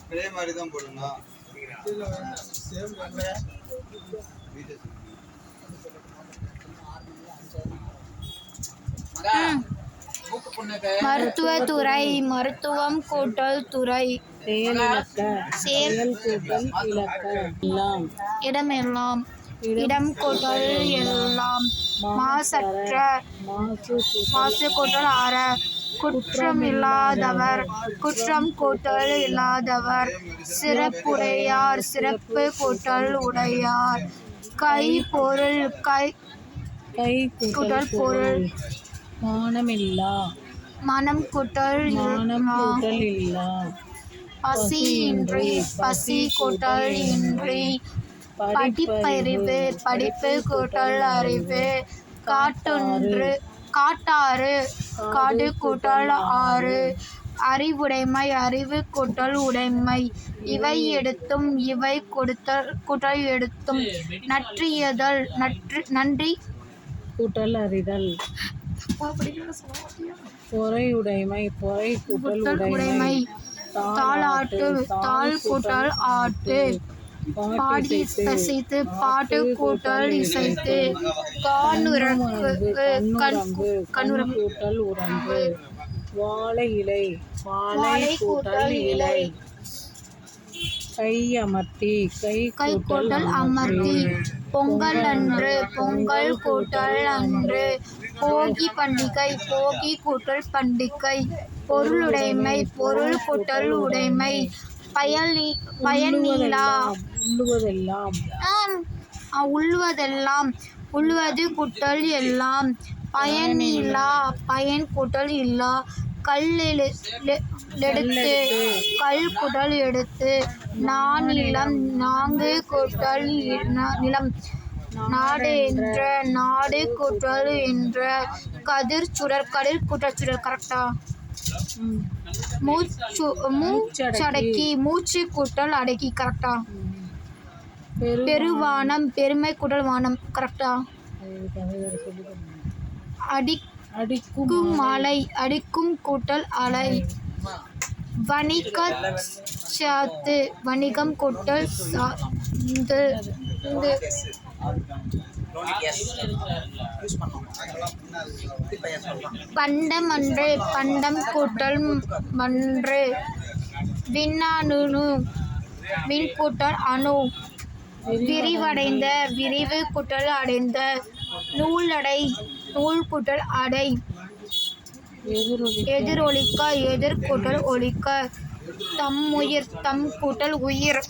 Spray மாதிரி தான் போடணும் மருத்துவத்துறை மருத்துவம் கூட்டல் துறை. இழக்க. எல்லாம். இடம் கூட்டல் எல்லாம். மாசற்ற மாசு கூட்டல் மாசு கூட்டல் ஆற குற்றமில்லாதவர் குற்றம் கூட்டல் இல்லாதவர் சிறப்புடையார் சிறப்பு கூட்டல் உடையார். கை பொருள் கை கை கூட்டல் பொருள். மானமில்லா. மனம் கூட்டல் மானம். கூட்டல் இல்லா. பசி இன்றி பசி கூட்டல் இன்றி. படிப்பறிவு படிப்பு கூட்டல் அறிவு காட்டொன்று காட்டாறு காடு கூட்டல் ஆறு. அறிவுடைமை அறிவு கூட்டல் உடைமை. இவை எடுத்தும் இவை கொடுத்தல் கூட்டல் எடுத்தும். நற்றியதல் நற்று நன்றி. கூட்டல் அறிதல். பொறையுடைமை பொறை கூட்டல் கூட்டல் உடைமை. உடைமை. தாளாட்டு தாள் கூட்டல் ஆட்டு. பாடி இசைத்து பாட்டு கூட்டல் இசைத்து கண் கூட்டல் உறங்கு. வாழை இலை வாழை கூட்டல் இலை. கை அமர்த்தி கை கை கூட்டல் அமர்த்தி. பொங்கல் அன்று பொங்கல் கூட்டல் அன்று. போகி பண்டிகை போகி கூட்டல் பண்டிகை. பொருளுடைமை பொருள் கூட்டல் உடைமை. பயனி பயனிலா உள்ளுவதெல்லாம். உள்ளுவதெல்லாம். உள்ளுவது கூட்டல் எல்லாம். பயனில்லா பயன் கூட்டல் இல்லா. கல் எடுத்து கல் கூட்டல் எடுத்து. நான் நிலம் நான்கு ந- நிலம். நாடு என்ற நாடு கூட்டல் என்ற. கதிர் சுடர் கதிர் கூட்டல் சுடர் கரெக்டா மூச்சு மூச்சடக்கி மூச்சு கூட்டல் அடக்கி கரெக்டா பெருவானம் பெருமை குடல் வானம் கரெக்டா அடிக்கும் அடிக்கும் மலை அடிக்கும் கூட்டல் அலை. வணிக சாத்து வணிகம் கூட்டல் சாந்து பண்டம் அன்று பண்டம் கூட்டல் மன்று. விண்ணானு விண் கூட்டல் அணு. விரிவடைந்த விரிவு கூட்டல் அடைந்த. நூலடை நூல் கூட்டல் அடை. எதிரொலி எதிரொலிக்க எதிர் கூட்டல் ஒலிக்க. தம் உயிர் தம் கூட்டல் உயிர்.